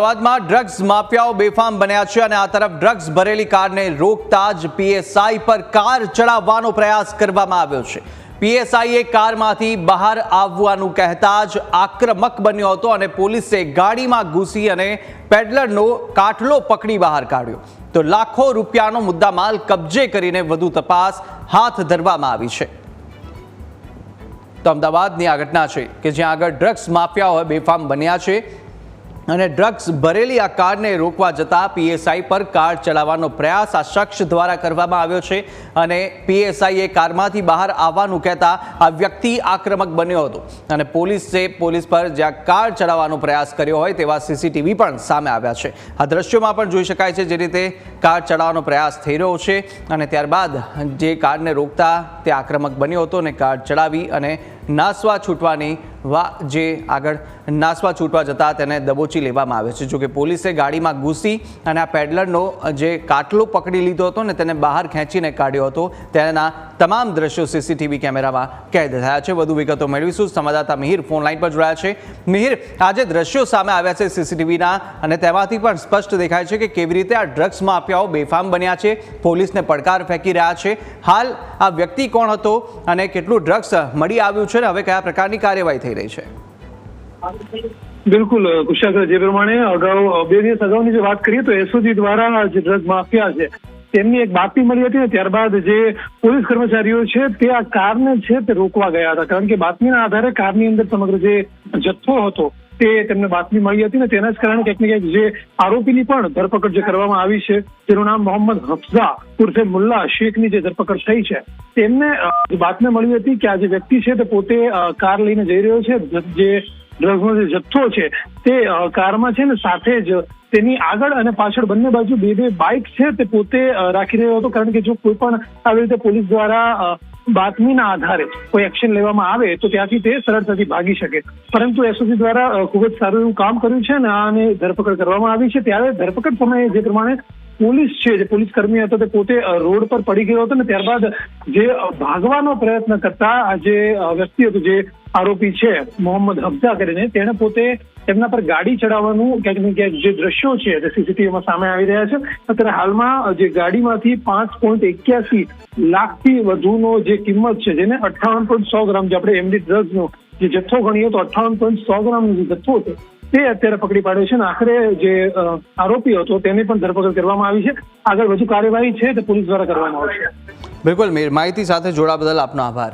અમદાવાદમાં ડ્રગ્સ માફિયાઓ બેફામ બન્યા છે અને આ તરફ ડ્રગ્સ ભરેલી કારને રોકતા જ પીએસઆઈ પર કાર ચડાવવાનો પ્રયાસ કરવામાં આવ્યો છે. પીએસઆઈએ કારમાંથી બહાર આવવાનું કહેતા જ આક્રમક બન્યો હતો અને પોલીસે ગાડીમાં ઘૂસી અને પેડલરનો કાટલો પકડી બહાર કાઢ્યો. તો લાખો રૂપિયાનો મુદ્દામાલ કબજે કરીને વધુ તપાસ હાથ ધરવામાં આવી છે. તો અમદાવાદની આ ઘટના છે કે જ્યાં આગળ ડ્રગ્સ માફિયાઓ બેફામ બન્યા છે. અને ડ્રગ્સ ભરેલી આ કારને રોકવા જતા પીએસઆઈ પર કાર ચલાવવાનો પ્રયાસ આ શખ્સ દ્વારા કરવામાં આવ્યો છે અને પીએસઆઈએ કારમાંથી બહાર આવવાનું કહેતા આ વ્યક્તિ આક્રમક બન્યો હતો. અને પોલીસે પોલીસ પર જ્યાં કાર ચડાવવાનો પ્રયાસ કર્યો હોય તેવા સીસીટીવી પણ સામે આવ્યા છે. આ દ્રશ્યોમાં પણ જોઈ શકાય છે જે રીતે કાર ચડાવવાનો પ્રયાસ થઈ રહ્યો છે અને ત્યારબાદ જે કારને રોકતા તે આક્રમક બન્યો હતો અને કાર ચડાવી અને નાસવા છૂટવાની વા જે આગળ નાસવા છૂટવા જતા તેને દબોચી લેવામાં આવે છે. જોકે પોલીસે ગાડીમાં ઘૂસી અને આ પેડલરનો જે કાટલો પકડી લીધો હતો ને તેને બહાર ખેંચીને કાઢ્યો હતો. તેના તમામ દ્રશ્યો સીસીટીવી કેમેરામાં કેદ થયા છે. વધુ વિગતો મેળવીશું. સંવાદદાતા મિહિર ફોન લાઈન પર જોડાયા છે. મિહિર, આજે દ્રશ્યો સામે આવ્યા છે સીસીટીવીના અને તેમાંથી પણ સ્પષ્ટ દેખાય છે કે કેવી રીતે આ ડ્રગ્સ માફિયાઓ બેફામ બન્યા છે. પોલીસને પડકાર ફેંકી રહ્યા છે. હાલ આ વ્યક્તિ કોણ હતો અને કેટલું ડ્રગ્સ મળી આવ્યું છે ને હવે કયા પ્રકારની કાર્યવાહી થઈ રહી છે? બિલકુલ, કુશાગર જે પ્રમાણે અગાઉ બે દિવસ અગાઉની જે વાત કરીએ તો એસઓજી દ્વારા જે ડ્રગ માફિયા છે તેમની એક બાતમી મળી હતી ને ત્યારબાદ જે પોલીસ કર્મચારીઓ છે તે આ કારને છે તે રોકવા ગયા હતા. કારણ કે બાતમીના આધારે કારની અંદર સમગ્ર જે જથ્થો હતો તે તેમને બાતમી મળી હતી ને તેના જ કારણે ક્યાંક ને ક્યાંક જે આરોપીની પણ ધરપકડ જે કરવામાં આવી છે તેનું નામ મોહમ્મદ હફઝા ઉર્ફે મુલ્લા શેખની જે ધરપકડ થઈ છે, તેમને બાતમી મળી હતી કે આ જે વ્યક્તિ છે તે પોતે કાર લઈને જઈ રહ્યો છે, જે ડ્રગ્સનો જે જથ્થો છે, તે કારમાં છે ને સાથે જ તેની આગળ અને પાછળ બંને બાજુ બે બે બાઇક છે તે પોતે રાખી રહ્યો હતો. કારણ કે જો કોઈ પણ આવી રીતે પોલીસ દ્વારા બાતમીના આધારે કોઈ એક્શન લેવામાં આવે, તો ત્યાંથી તે સરળતાથી ભાગી શકે. પરંતુ એસઓજી દ્વારા ખૂબ જ સારું એવું કામ કર્યું છે અને આને ધરપકડ કરવામાં આવી છે. ત્યારે ધરપકડ સમયે જે પ્રમાણે પોલીસ છે, જે પોલીસ કર્મી હતો, તે પોતે રોડ પર પડી ગયો હતો ને ત્યારબાદ જે ભાગવાનો પ્રયત્ન કરતા જે વ્યક્તિ હતો, જે આરોપી છે, મોહમ્મદ હફઝા કરીને તેણે પોતે તેમના પર ગાડી ચડાવવાનું ક્યાંક ને ક્યાંક જે દ્રશ્યો છે તે સીસીટીવીમાં સામે આવી રહ્યા છે. અત્યારે હાલમાં જે ગાડીમાંથી પાંચ પોઈન્ટ એક્યાસી લાખથી વધુનો જે કિંમત છે, જેને અઠ્ઠાવન પોઈન્ટ સો ગ્રામ જે આપણે એમડી ડ્રગ્સનો જે જથ્થો ગણીએ તો અઠ્ઠાવન પોઈન્ટ સો ગ્રામનો જે જથ્થો છે તે અત્યારે પકડી પાડ્યો છે અને આખરે જે આરોપી હતો તેની પણ ધરપકડ કરવામાં આવી છે. આગળ વધુ કાર્યવાહી છે તે પોલીસ દ્વારા કરવામાં આવશે. બિલકુલ માહિતી સાથે જોડા બદલ આપનો આભાર.